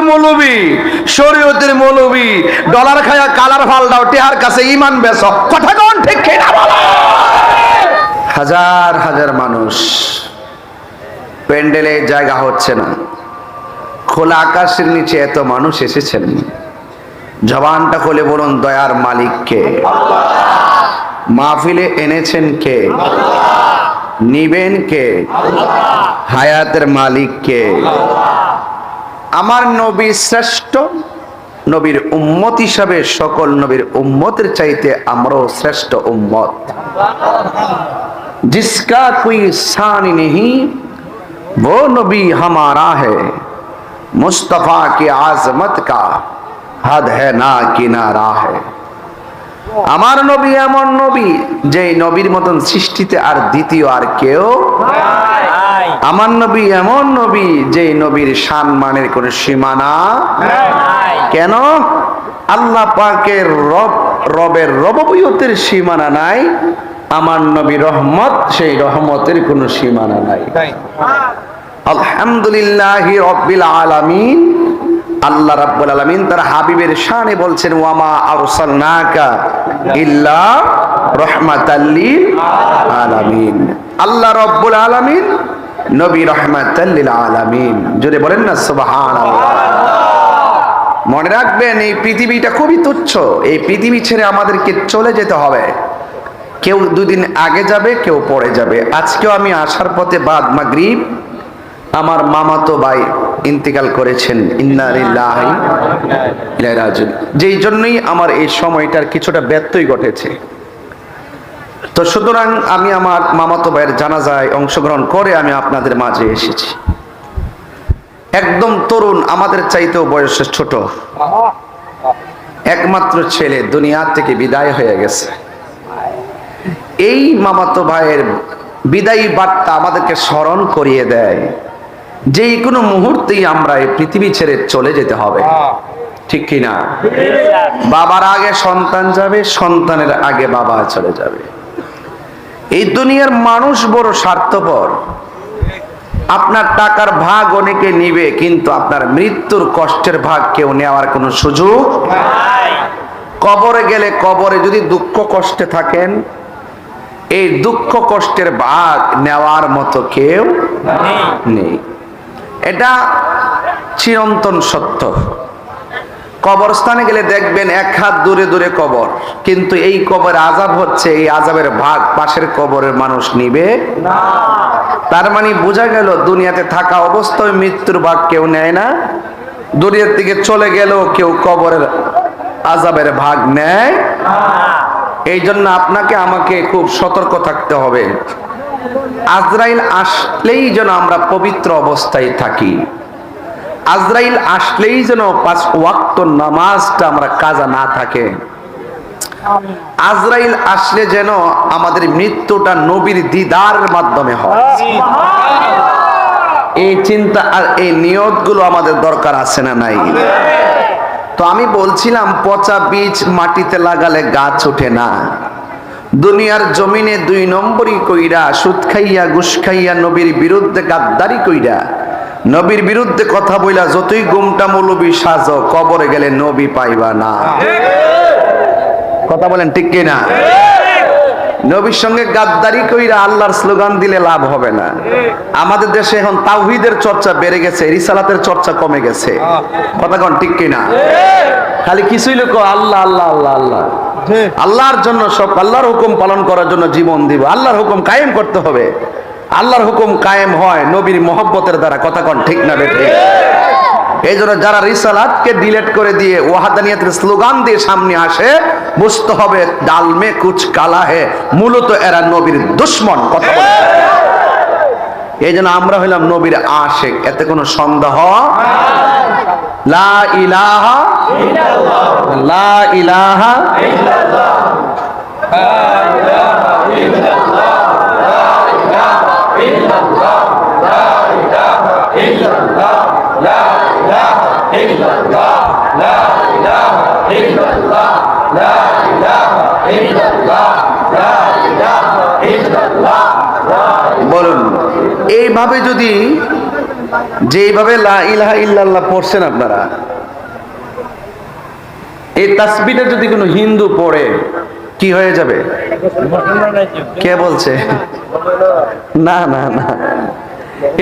মৌলবী মৌলবী, dollar খায়া colour ফাল কথা প্যান্ডেলে জায়গা হচ্ছে না। খোলা আকাশের নিচে এত মানুষ এসেছেন। জবানটা খুলে বলুন, দয়ার মালিককে মাহফিলে এনেছেন কে? নিবেন কে? হায়াতের মালিক কে? আমার নবী শ্রেষ্ঠ নবীর উম্মত হিসাবে সকল নবীর উম্মতের চাইতে আমরাও শ্রেষ্ঠ উম্মত जिसका कोई शान नहीं वो नबी हमारा है मुस्तफा की आजमत का हद है ना किनारा है আমার নবী এমন নবী যে নবীর মতন সৃষ্টিতে আর দ্বিতীয় আর কেউ আমার নবী এমন নবী যে নবীর সম্মানের কোনো সীমানা কেন? আল্লাহ পাকের রব রবের রববিয়তের সীমানা নাই আমার নবী রহমত সেই রহমতের কোনো সীমানা নাই। আলহামদুলিল্লাহ রব্বিল আলামিন। আল্লাহ রাব্বুল আলামিন তার হাবিবের শানে বলছেন ওয়ামা আরসালনাকা ইল্লা রাহমাতাল লিল আলামিন। আল্লাহ রাব্বুল আলামিন নবী রাহমাতাল লিল আলামিন। জোরে বলেন না, সুবহানাল্লাহ। মনে রাখবেন, এই পৃথিবীটা খুবই তুচ্ছ। এই পৃথিবী ছেড়ে আমাদেরকে চলে যেতে হবে। কেউ দুদিন আগে যাবে, কেউ পরে যাবে। আজকেও আমি আসার পথে বাদ মাগরিব। আমার মামাতো ভাই ইন্তেকাল করেছেন। ইন্নারিল্লাহি যেই জন্যই আমার এই সময়টার কিছুটা ব্যত্যয় ঘটেছে। তো সুতরাং আমি আমার মামাতো ভাইয়ের জানাজায় অংশগ্রহণ করে আমি আপনাদের মাঝে এসেছি। একদম তরুণ, আমাদের চাইতেও বয়সে ছোট। একমাত্র ছেলে দুনিয়া থেকে বিদায় হয়ে গেছে। এই মামাতো ভাইয়ের বিদায়ী বার্তা আমাদেরকে স্মরণ করিয়ে দেয়, যে কোনো মুহূর্তেই আমরা এই পৃথিবী ছেড়ে চলে যেতে হবে। ঠিক কি না বাবার আগে সন্তান যাবে, সন্তানের আগে বাবা চলে যাবে। এই দুনিয়ার মানুষ বড় স্বার্থপর। আপনার টাকার ভাগ অনেকে নিবে কিন্তু আপনার মৃত্যুর কষ্টের ভাগ কেউ নেওয়ার কোনো সুযোগ কবরে গেলে কবরে যদি দুঃখ কষ্টে থাকেন এই দুঃখ কষ্টের ভাগ নেওয়ার মতো কেউ নেই। এটা চিরন্তন সত্য। কবরস্থানে গেলে দেখবেন এক হাত দূরে দূরে কবর। কিন্তু এই কবর আজাব হচ্ছে, এই আজাবের ভাগ পাশের কবরের মানুষ নিবে তার মানে বোঝা গেল, দুনিয়াতে থাকা অবস্থায় মৃত্যুর ভাগ কেউ নেয় না। দুনিয়ার দিকে চলে গেলেও কেউ কবরের আজাবের ভাগ নেয় এই জন্য আপনাকে, আমাকে খুব সতর্ক থাকতে হবে। আজরাইল আসলেই যেন আমরা পবিত্র অবস্থায় থাকি। আজরাইল আসলেই যেন পাঁচ ওয়াক্ত নামাজটা আমরা কাজা না থাকে। আজরাইল আসলে যেন আমাদের মৃত্যুটা নবীর দিদারের মাধ্যমে হয়। এই চিন্তা আর এই নিয়তগুলো আমাদের দরকার আছে না নাই? তো আমি বলছিলাম পচা বীজ মাটিতে লাগালে গাছ ওঠে না। দুনিয়ার জমিনে দুই নম্বরই কইরা সুদ খাইয়া ঘুষ খাইয়া নবীর বিরুদ্ধে গাদ্দারি কইরা নবীর বিরুদ্ধে কথা বইলা যতই গুমটা মৌলবী সাজ কবরে গেলে নবী পাইবা না। কথা বলেন ঠিক কিনা? নবীর সঙ্গে গাদ্দারি কইরা আল্লাহর স্লোগান দিলে লাভ হবে না। আমাদের দেশে এখন তাওহিদের চর্চা বেড়ে গেছে রিসালাতের চর্চা কমে গেছে। কথা কন ঠিক কিনা? খালি কিছুই লোক আল্লাহ আল্লাহ আল্লাহ আল্লাহ। আল্লাহর জন্য সব আল্লাহর হুকুম পালন করার জন্য জীবন দিব। আল্লাহর হুকুম কায়েম করতে হবে। আল্লাহর হুকুম কায়েম হয় নবীর মহব্বতের দ্বারা। কথা কন, ঠিক না বেঠে? এই জন্য যারা রিসালাতকে ডিলেট করে দিয়ে ওয়াহাদানিয়াতের স্লোগান দিয়ে সামনে আসে, বুঝতে হবে ডালমে কুচ কালা হে। মূলত এরা নবীর দুশ্মন, কথা বলে এই জন্য আমরা হইলাম নবীর আশেক, এতে কোনো সন্দেহ? লা ইলাহা লা ইলাহা বলুন এইভাবে যদি ইলাহা ইল্লাল্লাহ পড়ছেন আপনারা, এই তাসবিটা যদি কোনো হিন্দু পড়ে, কি হয়ে যাবে? কে বলছে? না না না।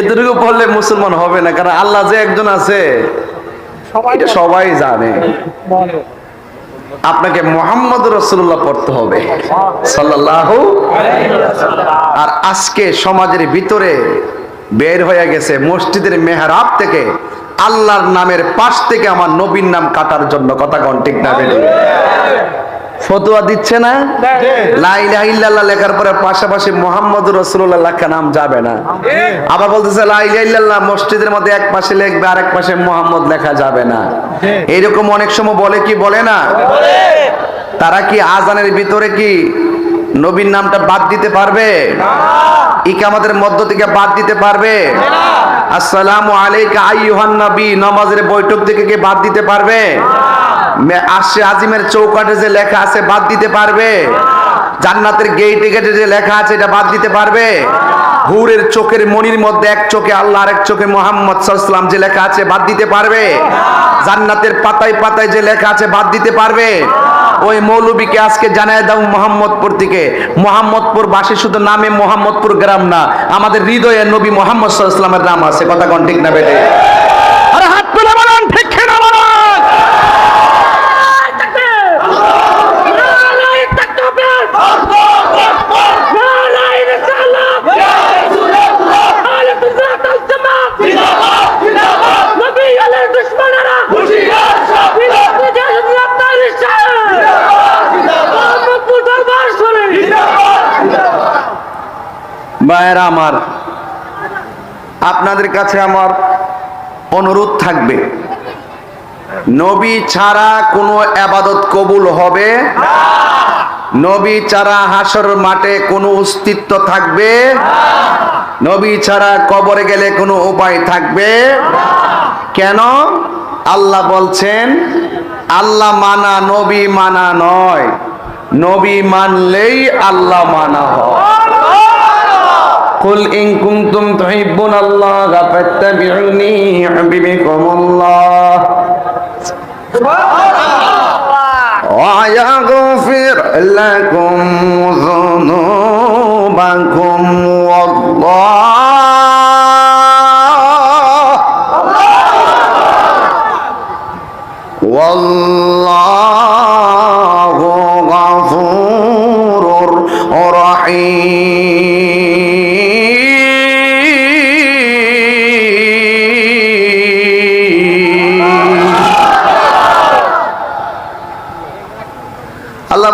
এতটুকু পড়লে মুসলমান হবে না, কারণ আল্লাহ যে একজন আছে সবাই জানে। আপনাকে মোহাম্মদ রসুল্লাহ পড়তে হবে। সাল্লাহ আর আজকে সমাজের ভিতরে বের হয়ে গেছে মসজিদের মেহরাব থেকে আল্লাহর নামের পাশ থেকে আমার নবীর নাম কাটার জন্য কথা কন ঠিক না ফতুয়া দিচ্ছে না? লা ইলাহা ইল্লাল্লাহ লেখার পরে পাশাপাশি মোহাম্মদ রসুল্লাহ লেখা নাম যাবে না। আবার বলতেছে লা ইলাহা ইল্লাল্লাহ মসজিদের মধ্যে এক পাশে লিখবে আরেক পাশে মোহাম্মদ লেখা যাবে না। এইরকম অনেক সময় বলে কি বলে না? তারা কি আজানের ভিতরে কি নবীর নামটা বাদ দিতে পারবে? ইকামাতের মধ্য থেকে বাদ দিতে পারবে? আসসালামু আলাইকা আইয়ুহান নবী নামাজের বৈঠক থেকে কি বাদ দিতে পারবে? মে- আশে আজিমের চৌকাটে যে লেখা আছে, বাদ দিতে পারবে? জান্নাতের গেটে গেটে যে লেখা আছে, এটা বাদ দিতে পারবে? হুরের চোখের মনির মধ্যে এক চোখে আল্লাহ, আরেক চোখে মোহাম্মদ সাল্লাম যে লেখা আছে, বাদ দিতে পারবে? জান্নাতের পাতায় পাতায় যে লেখা আছে, বাদ দিতে পারবে? ওই মৌলবীকে আজকে জানায় দাও মোহাম্মদপুর থেকে। মোহাম্মদপুর বাসী শুধু নামে মোহাম্মদপুর গ্রাম না, আমাদের হৃদয়ে নবী মোহাম্মদ সাল্লামের নাম আছে। কথা কোন ঠিক না বেটে ভাইয়েরা আমার, আপনাদের কাছে আমার অনুরোধ থাকবে। নবী ছাড়া কোনো আবাদত কবুল হবে? নবী ছাড়া হাসর মাঠে কোনো অস্তিত্ব থাকবে? নবী ছাড়া কবরে গেলে কোনো উপায় থাকবে? কেন? আল্লাহ বলছেন, আল্লাহ মানা নবী মানা নয়। নবী মানলেই আল্লাহ মানা হয়। قل إن كنتم تحبون الله فاتبعوني يحببكم الله ويغفر لكم ذنوبكم.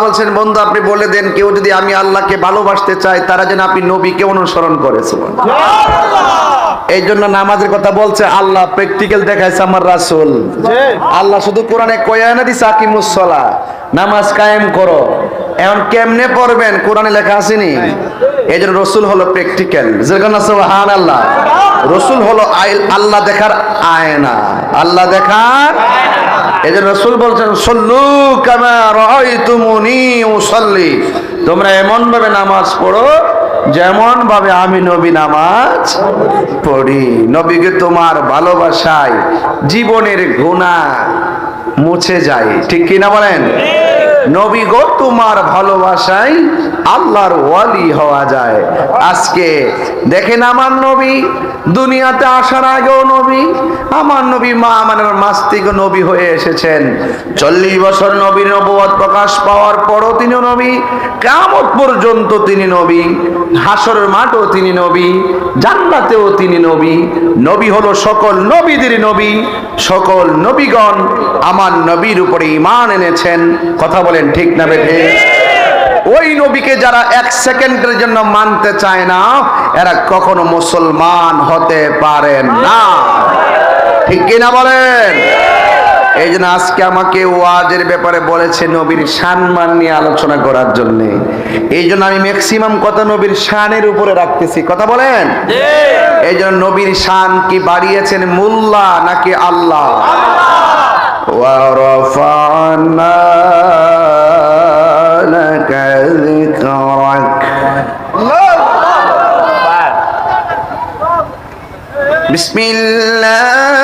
বলছেন বন্ধু আপনি বলে দেন কেউ যদি আমি আল্লাহকে ভালোবাসতে চাই তারা যেন আপনি নবীকে অনুসরণ করেছে এই জন্য নামাজের কথা বলছে আল্লাহ প্র্যাকটিক্যাল দেখাইছে আমার রাসূল। আল্লাহ শুধু কোরআনে কয়া না দিছে আকিমুসসালা নামাজ কায়েম করো। এখন কেমনে পড়বেন? কোরআনে লেখা আসেনি? এই জন্য রসুল হলো প্র্যাকটিক্যাল হান আল্লাহ রসুল হলো আল্লাহ দেখার আয়না। আল্লাহ দেখার জন্য রসুল বলছেন সল্লু কামা রাআইতুমুনি উসাল্লি। তোমরা এমন ভাবে নামাজ পড়ো যেমন ভাবে আমি নবী নামাজ পড়ি। নবীকে তোমার ভালোবাসায় জীবনের গুনাহ মুছে যায়। ঠিক কি না বলেন নবী গো তোমার ভালোবাসায় আল্লাহর ওয়ালি হওয়া যায়। আজকে দেখেন আমার নবী, দুনিয়াতে আসার আগেও নবী, আমার নবী মা আমার মাস থেকে নবী হয়ে এসেছেন। চল্লিশ বছর নবীর নবুয়ত প্রকাশ পাওয়ার পরও তিনি নবী কামত পর্যন্ত তিনি নবী হাসরের মাঠও তিনি নবী, জান্নাতেও তিনি নবী নবী হলো সকল নবীদের নবী, সকল নবীগণ আমার নবীর উপরে ইমান এনেছেন। কথা বলেন ঠিক না বেঠে? ওই নবীকে যারা এক সেকেন্ডের জন্য মানতে চায় না এরা কখনো মুসলমান হতে পারে না। ঠিক কিনা বলেন? এই জন্য আজকে আমাকে ওয়াজের ব্যাপারে বলেছে নবীর মান নিয়ে আলোচনা করার জন্য। এই জন্য আমি ম্যাক্সিমাম কথা নবীর শানের উপরে রাখতেছি। কথা বলেন? এই জন্য নবীর শান কি বাড়িয়েছেন মোল্লা নাকি আল্লাহ? ওয়া ذكرك بسم الله.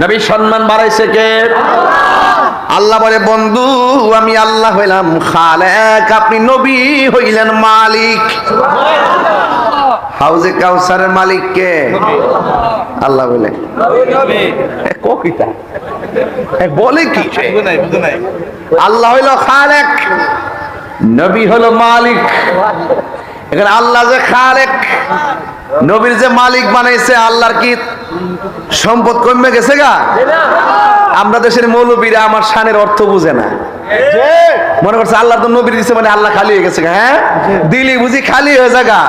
নবী সম্মান বাড়াইছে কে? আল্লাহ বলে, বন্ধু, আমি আল্লাহ হইলাম খালেক। আপনি নবী হইলেন মালিক। হাউজে কাউসারের মালিক কে? আল্লাহ বলে। বলে কি? আল্লাহ হইল খালেক, নবী হলো মালিক। এখানে আল্লাহ যে খালেক, নবীর যে মালিক বানাইছে, আল্লাহর কি সম্পদ কমে গেছে গা? আমরা দেশের মৌলবীরা আমার শানের অর্থ বুঝে না। মনে করছে আল্লাহ তো নবীর দিছে মানে আল্লাহ খালি হয়ে গেছে হ্যাঁ? দিলি বুঝি খালি হয়ে যাগা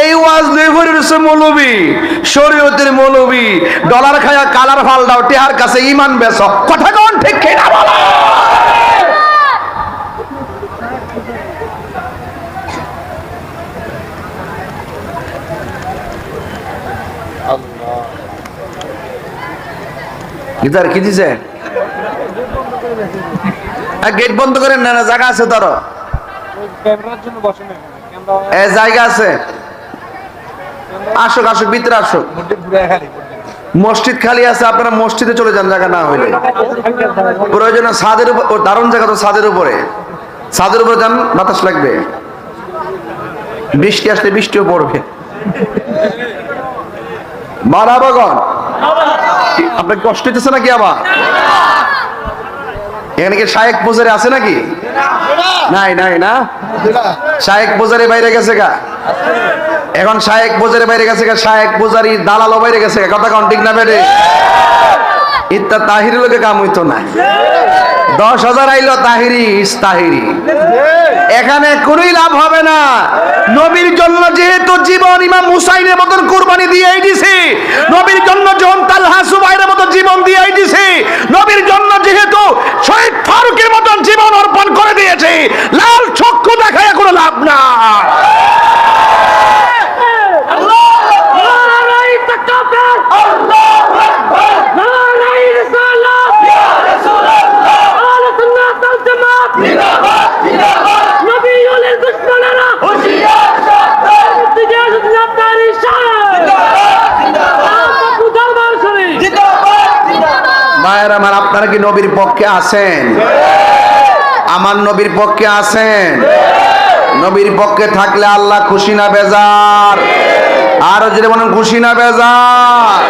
এই ওয়াজ দুই ভরে রয়েছে মৌলবী, শরীয়তের মৌলবী। ডলার খায়া কালার ফাল দাও, টেহার কাছে ইমান বেস কথা কোন ঠিক কিনা বলো? গিটার কি দিছে? গেট বন্ধ করেন না না, জায়গা আছে তার ক্যামেরার জন্য বসে না ক্যামেরা এ, জায়গা আছে। আসুক আসুক, ভিতরে আসুক। মসজিদ খালি আছে, আপনারা মসজিদে চলে যান, জায়গা না হইলে। প্রয়োজনে ছাদের উপর দারুণ জায়গা তো ছাদের উপরে। ছাদের উপরে যান, বাতাস লাগবে। বৃষ্টি আসলে বৃষ্টিও পড়বে। মারাবাগন আপনার কষ্ট হইতেছে নাকি আবার? এখানে কি শায়েক পূজারে আছে নাকি? নাই নাই না? শায়েক পূজারে বাইরে গেছে গা। এখন শায়েক পূজারে বাইরে গেছে গা, শায়েক পূজারি দালালও বাইরে গেছে কথা কাউন্টিং না বেড়ে ইত্যা তাহিরি লোকে কাম হইতো না। দশ হাজার আইলো তাহিরি, ইস তাহিরি। এখানে কোনোই লাভ হবে না। নবীর জন্য যেহেতু জীবন ইমাম মুসাইনের মতন কুরবানি দিয়ে দিছি নবীর জন্য জন তালহা সুবাইরের মতন জীবন দিয়ে দিছি নবীর জন্য যেহেতু শহীদ ফারুকের মতন জীবন অর্পণ করে দিয়েছি, লাল চক্ষু দেখায় কোনো লাভ না। মায়ের আমার আপনারা কি নবীর পক্ষে আছেন? আমার নবীর পক্ষে আছেন? নবীর পক্ষে থাকলে আল্লাহ খুশি না বেজার? আরও যদি মনে খুশি না বেজার?